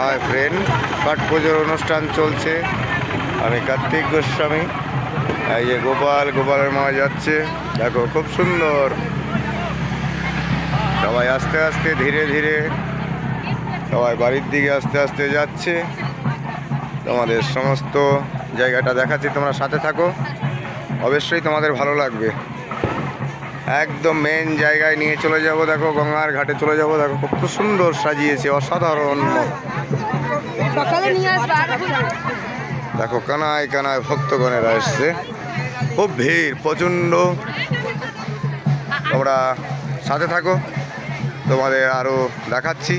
Hi friend ছট পুজোর অনুষ্ঠান চলছে। আমি কার্তিক গোস্বামী। এই যে গোপাল, গোপালের মা যাচ্ছে। দেখো, খুব সুন্দর। সবাই আস্তে আস্তে, ধীরে ধীরে সবাই বাড়ির দিকে আস্তে আস্তে যাচ্ছে। তোমাদের সমস্ত জায়গাটা দেখাচ্ছি, তোমরা সাথে থাকো। অবশ্যই তোমাদের ভালো লাগবে। একদম মেন জায়গায় নিয়ে চলে যাব দেখো গঙ্গার ঘাটে চলে যাব দেখো কত সুন্দর সাজিয়েছে অসাধারণ। দেখো কানায় কানায় ভক্তগণেরা এসছে। খুব ভিড় প্রচণ্ড। তোমরা সাথে থাকো তোমাদের আরও দেখাচ্ছি।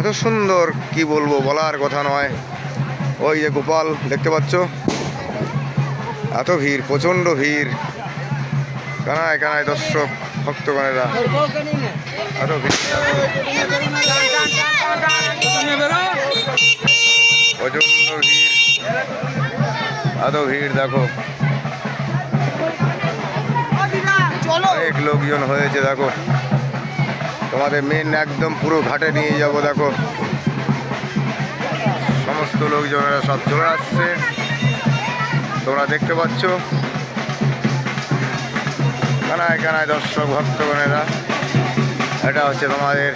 এত সুন্দর কি বলব বলার কথা নয়। ওই যে গোপাল দেখতে পাচ্ছ? এত ভিড় প্রচণ্ড ভিড়। কানায় কানায় দর্শক, ভক্তগণেরা। ভিড় প্রচণ্ড ভিড়। এত ভিড়, দেখো। অনেক লোকজন হয়েছে, দেখো। তোমাদের মেন একদম পুরো ঘাটে নিয়ে যাব, দেখো। সমস্ত লোকজনেরা সব চলে আসছে। তোমরা দেখতে পাচ্ছ? কানায় কানায় দর্শক, ভক্তগণেরা, এটা হচ্ছে তোমাদের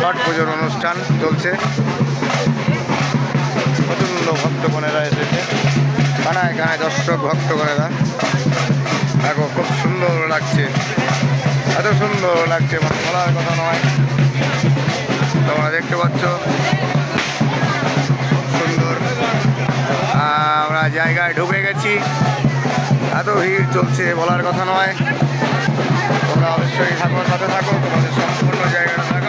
ছট পুজোর অনুষ্ঠান চলছে। প্রচণ্ড ভক্তগণেরা এসেছে। কানায় কানায় দর্শক, ভক্তগণেরা। দেখো, খুব সুন্দর লাগছে। এত সুন্দর লাগছে মানে বলার কথা নয়। তোমরা দেখতে পাচ্ছ। সুন্দর। আমরা জায়গায় ঢুকে গেছি। ভিড় চলছে বলার কথা নয়। তোমরা অবশ্যই থাকো সাথে থাকো তোমাদের সম্পূর্ণ জায়গাটা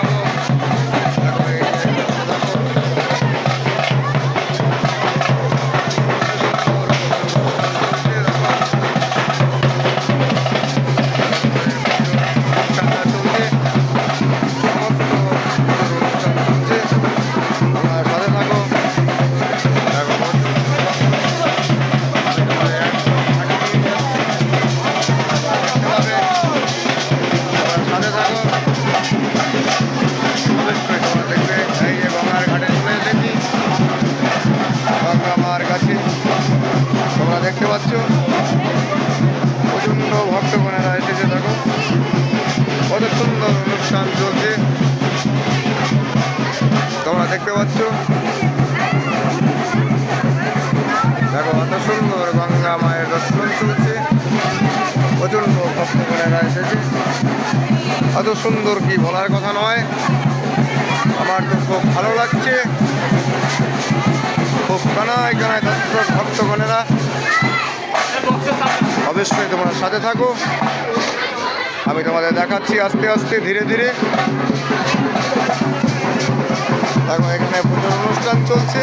পাচ্ছ? প্রচণ্ড ভক্তগণেরা এসেছে, দেখো। কত সুন্দর অনুষ্ঠান চলছে। তোমরা দেখতে পাচ্ছ? দেখো, কত সুন্দর গঙ্গা মায়ের দর্শন চলছে। প্রচণ্ড ভক্তগণেরা এসেছে। এত সুন্দর কি বলার কথা নয়। আমার তো খুব ভালো লাগছে। খুব কানায় কানায় দর্শক ভক্তগণেরা অবশ্যই তোমরা সাথে থাকো। আমি তোমাদের দেখাচ্ছি আস্তে আস্তে, ধীরে ধীরে। দেখো, এখানে পুজোর অনুষ্ঠান চলছে।